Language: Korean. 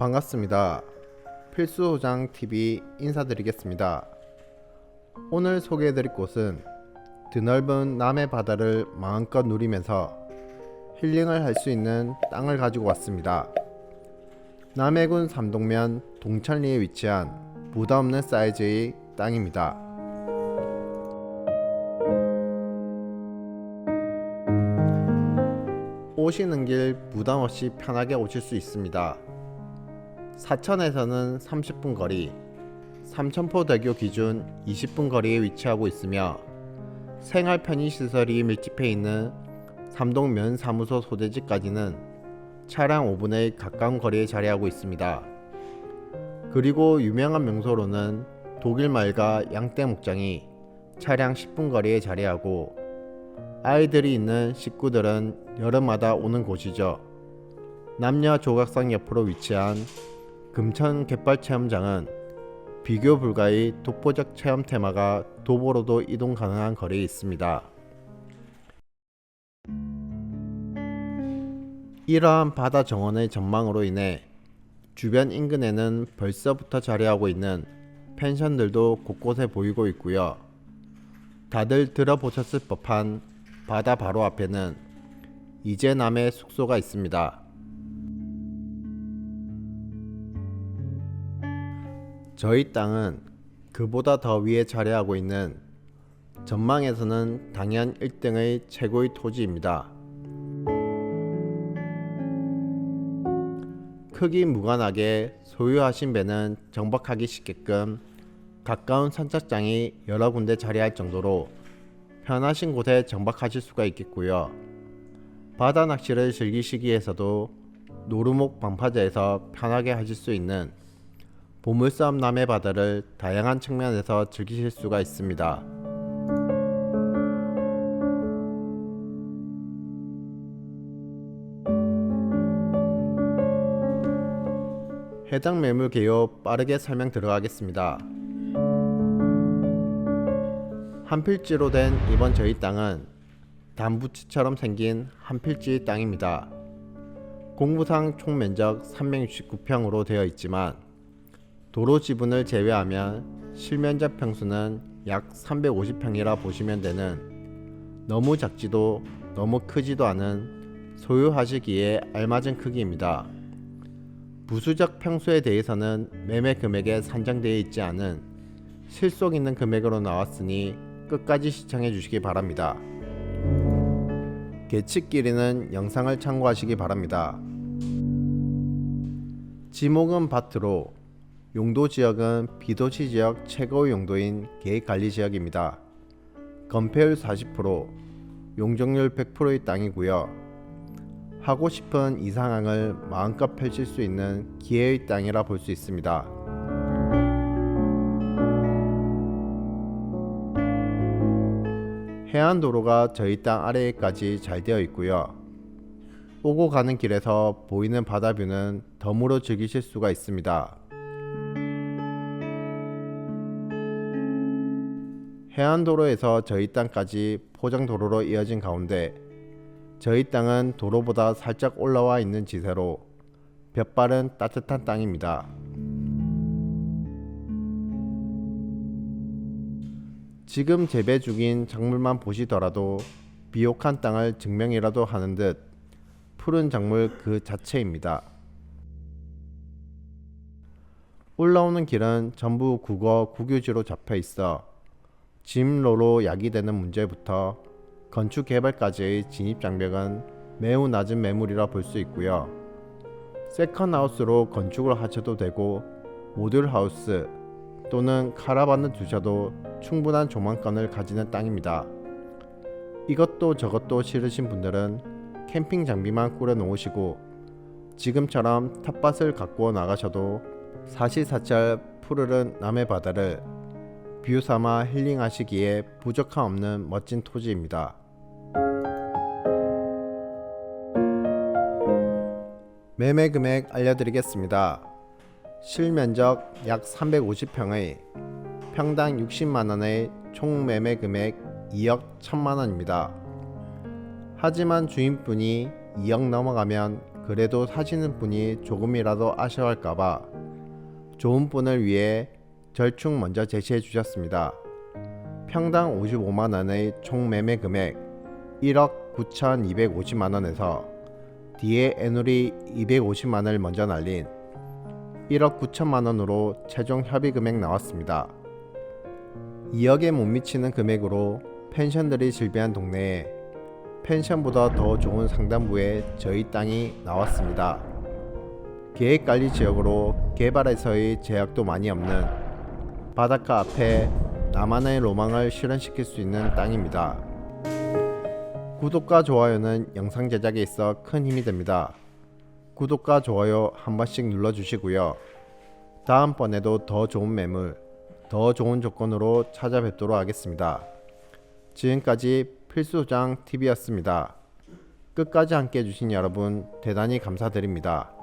반갑습니다. 필수호장 TV 인사드리겠습니다. 오늘 소개해드릴 곳은 드넓은 남해 바다를 마음껏 누리면서 힐링을 할 수 있는 땅을 가지고 왔습니다. 남해군 삼동면 동천리에 위치한 부담 없는 사이즈의 땅입니다. 오시는 길 부담 없이 편하게 오실 수 있습니다. 사천에서는 30분 거리, 삼천포대교 기준 20분 거리에 위치하고 있으며 생활 편의시설이 밀집해 있는 삼동면 사무소 소재지까지는 차량 5분의 가까운 거리에 자리하고 있습니다. 그리고 유명한 명소로는 독일 말과 양떼 목장이 차량 10분 거리에 자리하고 아이들이 있는 식구들은 여름마다 오는 곳이죠. 남녀 조각상 옆으로 위치한 금천 갯벌 체험장은 비교 불가의 독보적 체험 테마가 도보로도 이동 가능한 거리에 있습니다. 이러한 바다 정원의 전망으로 인해 주변 인근에는 벌써부터 자리하고 있는 펜션들도 곳곳에 보이고 있고요. 다들 들어보셨을 법한 바다 바로 앞에는 이제남의 숙소가 있습니다. 저희 땅은 그보다 더 위에 자리하고 있는 전망에서는 당연 1등의 최고의 토지입니다. 크기 무관하게 소유하신 배는 정박하기 쉽게끔 가까운 선착장이 여러 군데 자리할 정도로 편하신 곳에 정박하실 수가 있겠고요. 바다 낚시를 즐기시기 위해서도 노루목 방파제에서 편하게 하실 수 있는 보물섬 남해 바다를 다양한 측면에서 즐기실 수가 있습니다. 해당 매물 개요 빠르게 설명 들어가겠습니다. 한 필지로 된 이번 저희 땅은 단부치처럼 생긴 한 필지 땅입니다. 공부상 총 면적 369평으로 되어 있지만 도로 지분을 제외하면 실면적 평수는 약 350평이라 보시면 되는 너무 작지도 너무 크지도 않은 소유하시기에 알맞은 크기입니다. 부수적 평수에 대해서는 매매 금액에 산정되어 있지 않은 실속 있는 금액으로 나왔으니 끝까지 시청해 주시기 바랍니다. 계측 길이는 영상을 참고하시기 바랍니다. 지목은 밭으로 용도 지역은 비도시 지역 최고의 용도인 계획 관리 지역입니다. 건폐율 40%, 용적률 100%의 땅이고요. 하고 싶은 이상항을 마음껏 펼칠 수 있는 기회의 땅이라 볼 수 있습니다. 해안 도로가 저희 땅 아래에까지 잘 되어 있고요. 오고 가는 길에서 보이는 바다 뷰는 덤으로 즐기실 수가 있습니다. 해안도로에서 저희 땅까지 포장도로로 이어진 가운데 저희 땅은 도로보다 살짝 올라와 있는 지세로 볕바른 따뜻한 땅입니다. 지금 재배 중인 작물만 보시더라도 비옥한 땅을 증명이라도 하는 듯 푸른 작물 그 자체입니다. 올라오는 길은 전부 국어 국유지로 잡혀 있어 짐로로 야기되는 문제부터 건축 개발까지의 진입 장벽은 매우 낮은 매물이라 볼 수 있고요. 세컨 하우스로 건축을 하셔도 되고 모듈 하우스 또는 카라반을 두셔도 충분한 조망권을 가지는 땅입니다. 이것도 저것도 싫으신 분들은 캠핑 장비만 꾸려 놓으시고 지금처럼 텃밭을 가꾸어 나가셔도 사시사철 푸르른 남해 바다를 뷰 삼아 힐링하시기에 부족함 없는 멋진 토지입니다. 매매 금액 알려드리겠습니다. 실면적 약 350평의 평당 60만원의 총 매매 금액 2억 1000만원입니다. 하지만 주인분이 2억 넘어가면 그래도 사시는 분이 조금이라도 아쉬워할까봐 좋은 분을 위해 절충 먼저 제시해 주셨습니다. 평당 55만 원의 총 매매 금액 1억 9,250만 원에서 뒤에 애누리 250만 원을 먼저 날린 1억 9천만 원으로 최종 협의 금액 나왔습니다. 2억에 못 미치는 금액으로 펜션들이 즐비한 동네에 펜션보다 더 좋은 상단부에 저희 땅이 나왔습니다. 계획관리 지역으로 개발에서의 제약도 많이 없는 바닷가 앞에 나만의 로망을 실현시킬 수 있는 땅입니다. 구독과 좋아요는 영상 제작에 있어 큰 힘이 됩니다. 구독과 좋아요 한 번씩 눌러주시고요. 다음번에도 더 좋은 매물, 더 좋은 조건으로 찾아뵙도록 하겠습니다. 지금까지 필수장 TV였습니다. 끝까지 함께 해주신 여러분 대단히 감사드립니다.